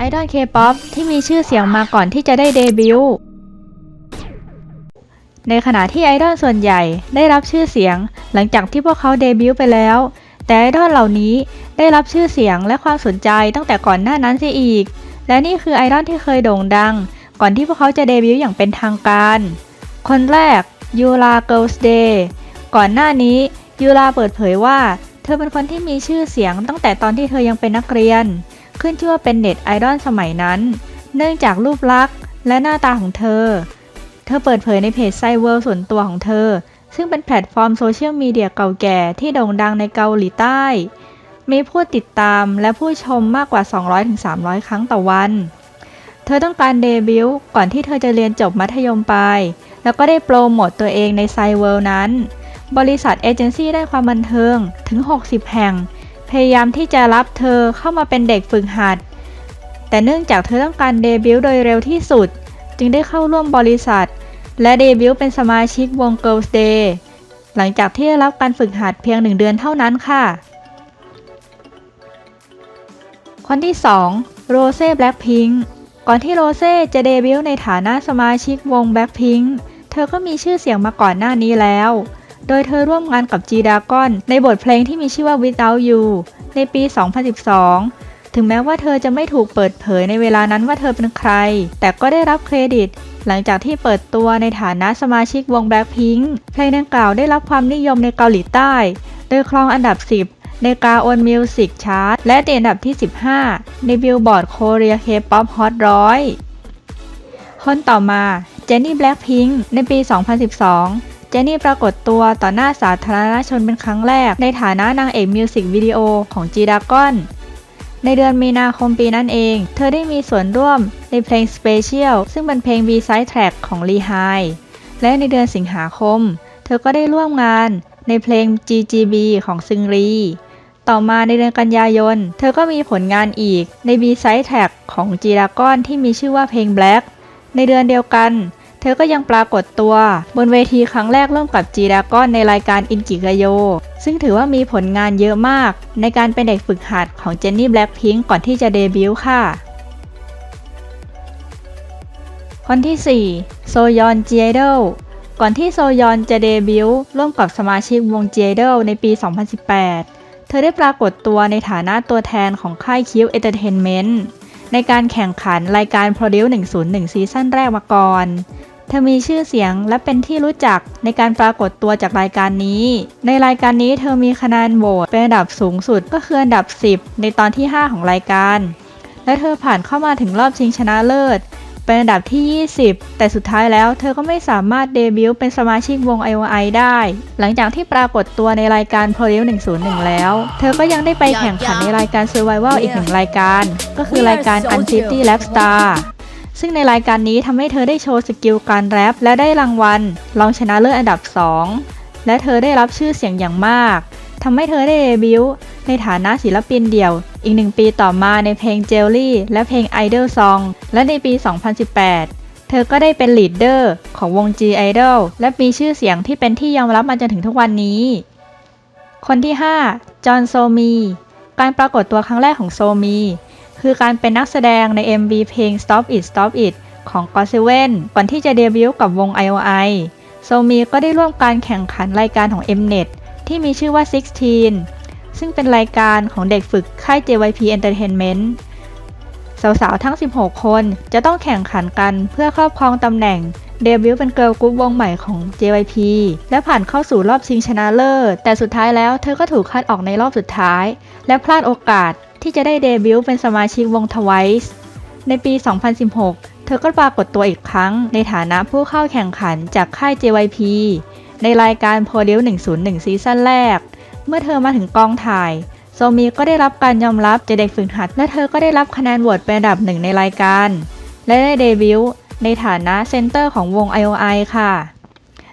ไอดอลเคป๊อปที่มีชื่อเสียงมาก่อนที่จะได้เดบิวต์ ในขณะที่ไอดอลส่วนใหญ่ได้รับชื่อเสียง หลังจากที่พวกเขาเดบิวต์ไปแล้ว แต่ไอดอลเหล่านี้ได้รับชื่อเสียงและความสนใจตั้งแต่ก่อนหน้านั้นเสียอีก และนี่คือไอดอลที่เคยโด่งดัง ก่อนที่พวกเขาจะเดบิวต์อย่างเป็นทางการ คนแรกยูราเกิลส์เดย์ก่อนหน้านี้ยูราเปิดเผยว่า เธอเป็นคนที่มีชื่อเสียงตั้งแต่ตอนที่เธอยังเป็นนักเรียน ขึ้นชื่อว่าเป็นเน็ตไอดอลสมัยนั้น เนื่องจากรูปลักษณ์และหน้าตาของเธอ เธอเปิดเผยในเพจไซเวิร์ส่วนตัวของเธอ ซึ่งเป็นแพลตฟอร์มโซเชียลมีเดียเก่าแก่ที่โด่งดังในเกาหลีใต้ มีผู้ติดตามและผู้ชมมากกว่า 200-300 ครั้งต่อวัน เธอต้องการเดบิวต์ก่อนที่เธอจะเรียนจบมัธยมปลาย แล้วก็ได้โปรโมตตัวเองในไซเวิร์นั้น บริษัทเอเจนซี่ได้ความบันเทิงถึง 60 แห่ง พยายามที่จะรับเธอเข้ามาเป็นเด็กฝึกหัด แต่เนื่องจากเธอต้องการเดบิวต์โดยเร็วที่สุด จึงได้เข้าร่วมบริษัท และเดบิวต์เป็นสมาชิกวง Girls Day หลังจากที่ได้รับการฝึกหัดเพียงหนึ่งเดือนเท่านั้นค่ะ คนที่ 2 โรเซ่แบล็คพิงก่อนที่โรเซ่จะเดบิวต์ในฐานะสมาชิกวงแบล็คพิงเธอก็มีชื่อเสียงมาก่อนหน้านี้แล้ว โดยเธอร่วมงานกับ G Dragon ในบทเพลงที่มีชื่อว่า Without You ในปี 2012 ถึงแม้ว่าเธอจะไม่ถูกเปิดเผยในเวลานั้นว่าเธอเป็นใคร แต่ก็ได้รับเครดิต หลังจากที่เปิดตัวในฐานะสมาชิกวง Blackpink เพลงดังกล่าวได้รับความนิยมในเกาหลีใต้ โดยครองอันดับ 10ในกา o อนมิวสิกชาร์ตและติดอันดับที่ 15 ในบิลบอร์ดโคเรียเคป๊อปฮอตร้อยคนต่อมาเจนนี่แบล็ p พิงในปี 2012 เจนนี่ปรากฏตัวต่อหน้าสาธารณชนเป็นครั้งแรก ในฐานะนางเอกมิวสิกวิดีโอของ G Dragon ในเดือนมีนาคมปีนั้นเอง เธอได้มีส่วนร่วมในเพลง Special ซึ่งเป็นเพลง B-side track ของ Lee Hi และในเดือนสิงหาคม เธอก็ได้ร่วมงานในเพลง GGB ของซึงรีต่อมาในเดือนกันยายน เธอก็มีผลงานอีกใน B-side track ของ G Dragon ที่มีชื่อว่าเพลง Black ในเดือนเดียวกัน เธอก็ยังปรากฏตัว บนเวทีครั้งแรกร่วมกับ G Dragon ในรายการอินกิกโย ซึ่งถือว่ามีผลงานเยอะมาก ในการเป็นเด็กฝึกหัดของเจนนี่แบล็ p พิงก่อนที่จะเดบิวต์ค่ะ คนที่ 4 โซยอนเจเดลก่อนที่โซยอนจะเดบิวต์ร่วมกับสมาชิกวงเจเดลในปี 2018 เธอได้ปรากฏตัวในฐานะตัวแทนของค่ายคิวเอเตอร์เทนเมนต์ ในการแข่งขันรายการ Produce 101 ซีซั่นแรกมาก่อน เธอมีชื่อเสียงและเป็นที่รู้จักในการปรากฏตัวจากรายการนี้ ในรายการนี้เธอมีคะแนนโหวตเป็นอันดับสูงสุดก็คืออันดับ 10 ในตอนที่ 5 ของรายการ และเธอผ่านเข้ามาถึงรอบชิงชนะเลิศ เป็นอันดับที่ 20 แต่สุดท้ายแล้วเธอก็ไม่สามารถเดบิวต์เป็นสมาชิกวง IOI ได้ หลังจากที่ปรากฏตัวในรายการ Produce 101 แล้ว เธอก็ยังได้ไปแข่งขันในรายการ Survival อีกหนึ่งรายการ ก็คือรายการ Uncity Rap Star ซึ่งในรายการนี้ทำให้เธอได้โชว์สกิลการแรปและได้รางวัลรองชนะเลิศอันดับ 2 และเธอได้รับชื่อเสียงอย่างมากทำให้เธอได้เดบิวต์ในฐานะศิลปินเดี่ยว อีกหนึ่งปีต่อมาในเพลง Jelly และเพลง Idol Song และในปี 2018 เธอก็ได้เป็นลีดเดอร์ของวง G Idol และมีชื่อเสียงที่เป็นที่ยอมรับมาจนถึงทุกวันนี้ คนที่ 5 จอห์นโซมี การปรากฏตัวครั้งแรกของโซมี คือการเป็นนักแสดงใน MV เพลง Stop It Stop It ของ g o t 7ก่อนที่จะเดบิวต์กับวง IOI โซมีก็ได้ร่วมการแข่งขันรายการของ Mnet ที่มีชื่อว่า 16 ซึ่งเป็นรายการของเด็กฝึกค่าย JYP Entertainment สาวๆ ทั้ง 16 คนจะต้องแข่งขันกันเพื่อครอบครองตำแหน่งเดบิวต์เป็นเกิร์ลกรุ๊ปวงใหม่ของ JYP และผ่านเข้าสู่รอบชิงชนะเลิศ แต่สุดท้ายแล้วเธอก็ถูกคัดออกในรอบสุดท้าย และพลาดโอกาสที่จะได้เดบิวต์เป็นสมาชิกวง Twice ในปี 2016 เธอก็ปรากฏตัวอีกครั้งในฐานะผู้เข้าแข่งขันจากค่าย JYP ในรายการ Produce 101 ซีซั่นแรก เมื่อเธอมาถึงกองถ่าย โซมีก็ได้รับการยอมรับจากเด็กฝึกหัด และเธอก็ได้รับคะแนนโหวตเป็นอันดับหนึ่งในรายการ และได้เดบิวต์ในฐานะเซนเตอร์ของวง IOI ค่ะ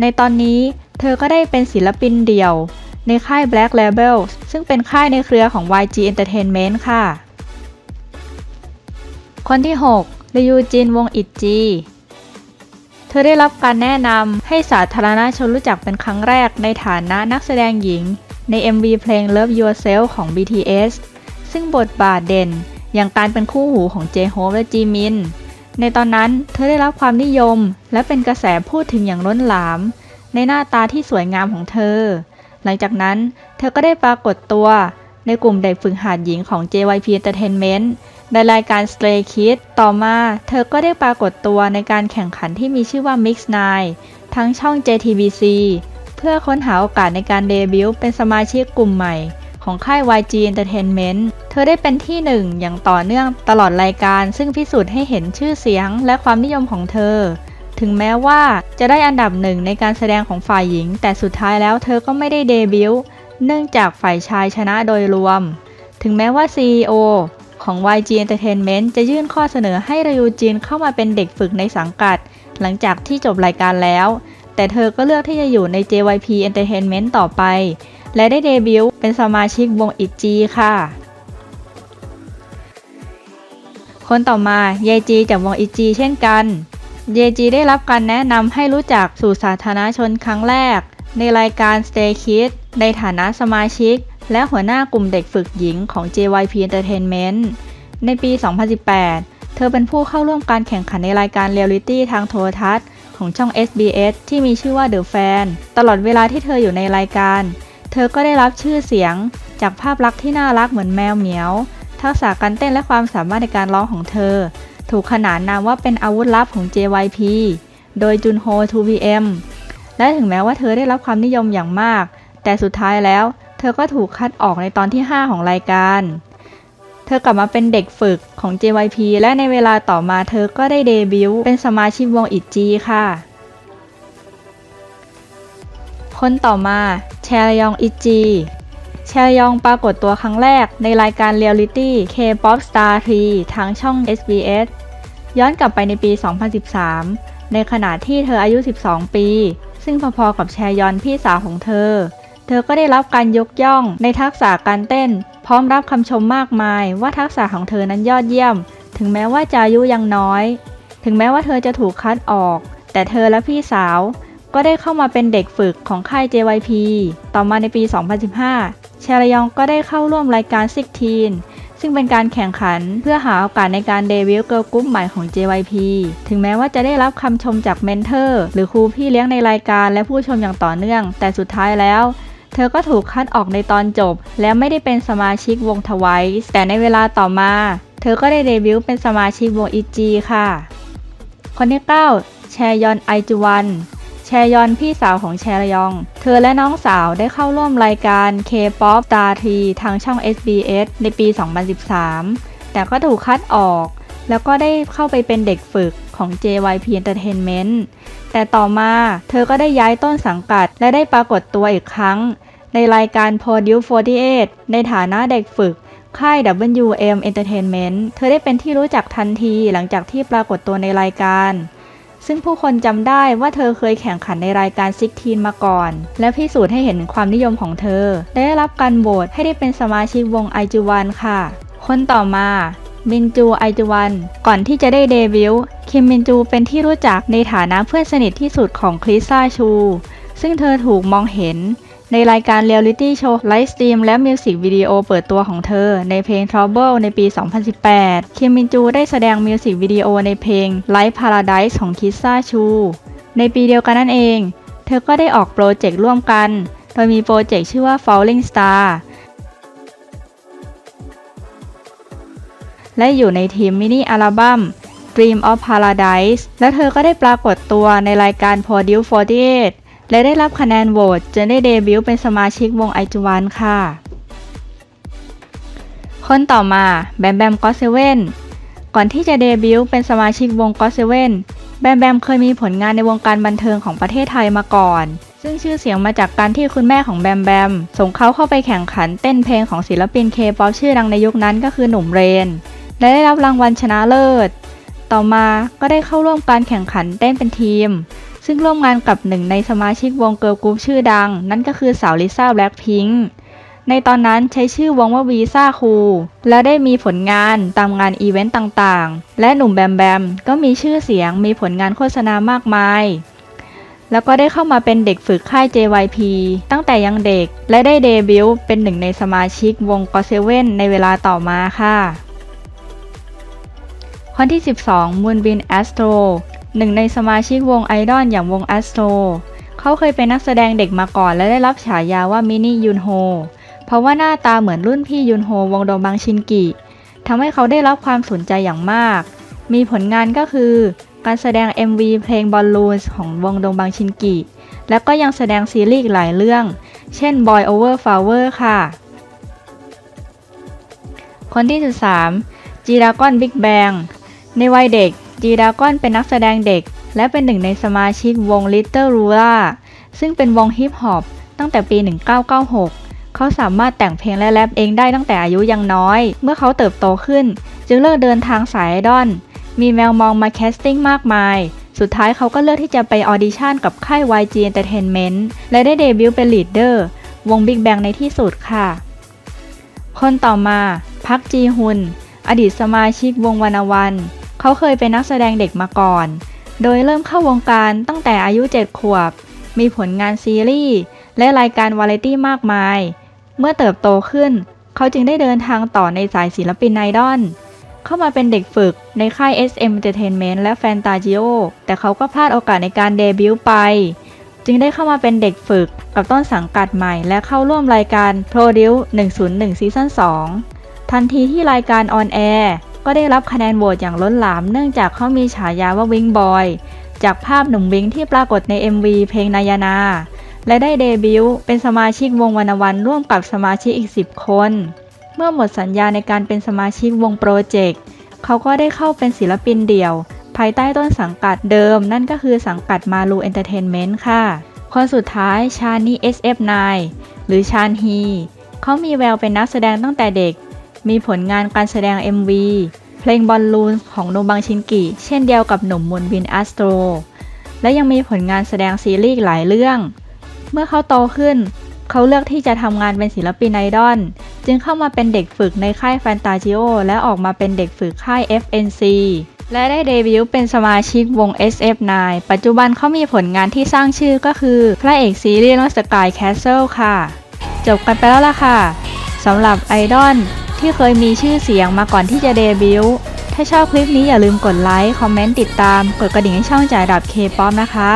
ในตอนนี้เธอก็ได้เป็นศิลปินเดี่ยว ในค่าย Black Label ซึ่งเป็นค่ายในเครือของ YG Entertainment ค่ะ คนที่6ริยูจินวงอิจี เธอได้รับการแนะนำให้สาธารณชนรู้จักเป็นครั้งแรกในฐานะนักแสดงหญิง ใน MV เพลง Love Yourself ของ BTS ซึ่งบทบาทเด่น อย่างการเป็นคู่หูของเจโฮปและจีมินในตอนนั้นเธอได้รับความนิยม และเป็นกระแสพูดถึงอย่างล้นหลาม ในหน้าตาที่สวยงามของเธอ หลังจากนั้นเธอก็ได้ปรากฏตัวในกลุ่มเด็กฝึกหัดหญิงของ JYP Entertainment ในรายการ Stray Kids ต่อมาเธอก็ได้ปรากฏตัวในการแข่งขันที่มีชื่อว่า Mix 9ทั้งช่อง JTBC เพื่อค้นหาโอกาสในการเดบิวต์เป็นสมาชิกกลุ่มใหม่ ของค่าย YG Entertainment เธอได้เป็นที่หนึ่งอย่างต่อเนื่องตลอดรายการ ซึ่งพิสูจน์ให้เห็นชื่อเสียงและความนิยมของเธอ ถึงแม้ว่าจะได้อันดับหนึ่งในการแสดงของฝ่ายหญิง แต่สุดท้ายแล้วเธอก็ไม่ได้เดบิวต์เนื่องจากฝ่ายชายชนะโดยรวม ถึงแม้ว่า CEO ของ YG Entertainment จะยื่นข้อเสนอให้รยูจินเข้ามาเป็นเด็กฝึกในสังกัด หลังจากที่จบรายการแล้ว แต่เธอก็เลือกที่จะอยู่ใน JYP Entertainment ต่อไป และได้เดบิวต์เป็นสมาชิกวงอิจีค่ะ คนต่อมาเยจีจากวงอิจีเช่นกัน เยจีได้รับการแนะนำให้รู้จักสู่สาธารณชนครั้งแรก ในรายการ Stay Kids ในฐานะสมาชิก และหัวหน้ากลุ่มเด็กฝึกหญิงของ JYP Entertainment ในปี 2018 เธอเป็นผู้เข้าร่วมการแข่งขันในรายการเรียลลิตี้ทางโทรทัศน์ของช่อง SBS ที่มีชื่อว่า The Fan ตลอดเวลาที่เธออยู่ในรายการ เธอก็ได้รับชื่อเสียงจากภาพลักษณ์ที่น่ารักเหมือนแมวเหมียว ทักษะการเต้นและความสามารถในการร้องของเธอ ถูกขนานนามว่าเป็นอาวุธลับของ JYP โดยจุนโฮ 2PM และถึงแม้ว่าเธอได้รับความนิยมอย่างมาก แต่สุดท้ายแล้ว เธอก็ถูกคัดออกในตอนที่ 5 ของรายการ เธอกลับมาเป็นเด็กฝึกของ JYP และในเวลาต่อมาเธอก็ได้เดบิวต์เป็นสมาชิกวงอิจีค่ะ คนต่อมาแชรยองอิจีแชรยองปรากฏตัวครั้งแรกในรายการเรียลลิตี้ K-POP Star 3ทางช่อง SBS ย้อนกลับไปในปี 2013 ในขณะที่เธออายุ 12 ปี ซึ่งพอๆกับแชยอนพี่สาวของเธอ เธอก็ได้รับการยกย่องในทักษะการเต้น พร้อมรับคำชมมากมายว่าทักษะของเธอนั้นยอดเยี่ยม ถึงแม้ว่าจะอายุยังน้อย ถึงแม้ว่าเธอจะถูกคัดออก แต่เธอและพี่สาว ก็ได้เข้ามาเป็นเด็กฝึกของค่าย JYP ต่อมาในปี 2015แชรยองก็ได้เข้าร่วมรายการซิกทีนซึ่งเป็นการแข่งขันเพื่อหาโอกาสในการเดบิวต์เกิร์ลกรุ๊ปใหม่ของ JYP ถึงแม้ว่าจะได้รับคำชมจากเมนเทอร์ หรือครูพี่เลี้ยงในรายการและผู้ชมอย่างต่อเนื่อง แต่สุดท้ายแล้ว เธอก็ถูกคัดออกในตอนจบ และไม่ได้เป็นสมาชิกวงทวายส์แต่ในเวลาต่อมา เธอก็ได้เดบิวต์เป็นสมาชิกวงอิจีค่ะ คนที่ 9 แชยอนไอจูวันแชยอนพี่สาวของแชรยอง เธอและน้องสาวได้เข้าร่วมรายการ K-POP Star 3ทางช่อง SBS ในปี 2013 แต่ก็ถูกคัดออก แล้วก็ได้เข้าไปเป็นเด็กฝึกของ JYP Entertainment แต่ต่อมาเธอก็ได้ย้ายต้นสังกัดและได้ปรากฏตัวอีกครั้ง ในรายการ Produce 48 ในฐานะเด็กฝึก ค่าย WM Entertainment เธอได้เป็นที่รู้จักทันทีหลังจากที่ปรากฏตัวในรายการ ซึ่งผู้คนจำได้ว่าเธอเคยแข่งขันในรายการซิกทีนมาก่อน และพิสูจน์ให้เห็นความนิยมของเธอ และได้รับการโหวตให้ได้เป็นสมาชิกวงไอจูวันค่ะ คนต่อมามินจูไอจูวัน ก่อนที่จะได้เดบิวต์คิมมินจูเป็นที่รู้จักในฐานะเพื่อนสนิทที่สุดของคริสซาชู ซึ่งเธอถูกมองเห็น ในรายการเรียลลิตี้โชว์ไลฟ์สตรีมและมิวสิกวิดีโอเปิดตัวของเธอ ในเพลง Trouble ในปี 2018 คิมมินจูได้แสดงมิวสิกวิดีโอในเพลง Life Paradise ของคิสซาชู ในปีเดียวกันนั่นเอง เธอก็ได้ออกโปรเจกต์ร่วมกัน โดยมีโปรเจกต์ชื่อว่า Falling Star และอยู่ในทีมมินิอัลบั้ม Dream of Paradise และเธอก็ได้ปรากฏตัวในรายการ Produce 48 และได้รับคะแนนโหวตจนได้เดบิวต์เป็นสมาชิกวงไอจูวันค่ะ คนต่อมาแบมแบมก็เซเว่นก่อนที่จะเดบิวต์เป็นสมาชิกวงก็เซเว่นแบมแบมเคยมีผลงานในวงการบันเทิงของประเทศไทยมาก่อน ซึ่งชื่อเสียงมาจากการที่คุณแม่ของแบมแบมส่งเขาเข้าไปแข่งขันเต้นเพลงของศิลปินเคป๊อปชื่อดังในยุคนั้นก็คือหนุ่มเรน และได้รับรางวัลชนะเลิศ ต่อมาก็ได้เข้าร่วมการแข่งขันเต้นเป็นทีม ซึ่งร่วมงานกับหนึ่งในสมาชิกวงเกิร์ลกรุ๊ปชื่อดัง นั่นก็คือสาวลิซ่าแบล็คพิงค์ในตอนนั้นใช้ชื่อวงว่าวีซ่าคูและได้มีผลงานตามงานอีเวนต์ต่างๆ และหนุ่มแบมแบมก็มีชื่อเสียงมีผลงานโฆษณามากมาย แล้วก็ได้เข้ามาเป็นเด็กฝึกค่าย JYP ตั้งแต่ยังเด็ก และได้เดบิวต์เป็นหนึ่งในสมาชิกวงก็เซเว่นในเวลาต่อมาค่ะ คนที่ 12 Moonbin Astro หนึ่งในสมาชิกวงไอดอลอย่างวง Astro เขาเคยเป็นนักแสดงเด็กมาก่อนและได้รับฉายาว่ามินิยุนโฮ เพราะว่าหน้าตาเหมือนรุ่นพี่ยุนโฮวงโดบังชินกิทำให้เขาได้รับความสนใจอย่างมาก มีผลงานก็คือ การแสดง MV เพลง Balloons ของวงดงบังชินกิ และก็ยังแสดงซีรีส์หลายเรื่อง เช่น Boy Over Flower ค่ะ คนที่ 13จีดากอนบิ๊กแบงในวัยเด็ก จีดากอนเป็นนักแสดงเด็ก และเป็นหนึ่งในสมาชิกวง Little Rula ซึ่งเป็นวงฮิปฮอปตั้งแต่ปี 1996 เขาสามารถแต่งเพลงและแรปเองได้ตั้งแต่อายุยังน้อย เมื่อเขาเติบโตขึ้น จึงเลิกเดินทางสายไอดอล มีแมวมองมาแคสติ้งมากมาย สุดท้ายเขาก็เลือกที่จะไปออดิชั่นกับค่าย YG Entertainment และได้เดบิวต์เป็นลีดเดอร์วง Big Bang ในที่สุดค่ะ คนต่อมา พักจีฮุน อดีตสมาชิกวงวานวัน เขาเคยเป็นนักแสดงเด็กมาก่อน โดยเริ่มเข้าวงการตั้งแต่อายุ 7 ขวบ มีผลงานซีรีส์ และรายการวาไรตี้มากมาย เมื่อเติบโตขึ้น เขาจึงได้เดินทางต่อในสายศิลปินไอดอล เข้ามาเป็นเด็กฝึกในค่าย SM Entertainment และ Fantagio แต่เขาก็พลาดโอกาสในการเดบิวต์ไป จึงได้เข้ามาเป็นเด็กฝึกกับต้นสังกัดใหม่ และเข้าร่วมรายการ Produce 101ซีซั่น2ทันทีที่รายการออนแอร์ ก็ได้รับคะแนนโหวตอย่างล้นหลามเนื่องจากเขามีฉายาว่าวิงบอยจากภาพหนุ่มวิงที่ปรากฏใน MV เพลงนายนา และได้เดบิวต์เป็นสมาชิกวงวันวันร่วมกับสมาชิกอีก 10 คน เมื่อหมดสัญญาในการเป็นสมาชิกวงโปรเจกต์เขาก็ได้เข้าเป็นศิลปินเดี่ยว ภายใต้ต้นสังกัดเดิม นั่นก็คือสังกัดมาลูเอนเตอร์เทนเมนต์ค่ะ คนสุดท้ายชานี SF9 หรือชานฮีเขามีแววเป็นนักแสดงตั้งแต่เด็ก มีผลงานการแสดง MV เพลงบอลลูนของโนบังชินกิเช่นเดียวกับหนุ่มมุนบินอัสโตร และยังมีผลงานแสดงซีรีส์หลายเรื่อง เมื่อเขาโตขึ้น เขาเลือกที่จะทำงานเป็นศิลปินไอดอล จึงเข้ามาเป็นเด็กฝึกในค่ายแฟนตาจิโอและออกมาเป็นเด็กฝึกค่าย FNC และได้เดบิวต์เป็นสมาชิกวง SF9 ปัจจุบันเขามีผลงานที่สร้างชื่อก็คือ พระเอกซีรีส์ Lost Sky Castle ค่ะ จบกันไปแล้วล่ะค่ะ สำหรับไอดอล ที่เคยมีชื่อเสียงมาก่อนที่จะเดบิวต์ถ้าชอบคลิปนี้อย่าลืมกดไลค์ คอมเมนต์ติดตาม กดกระดิ่งให้ช่องจ่ายดับเคป๊อปนะคะ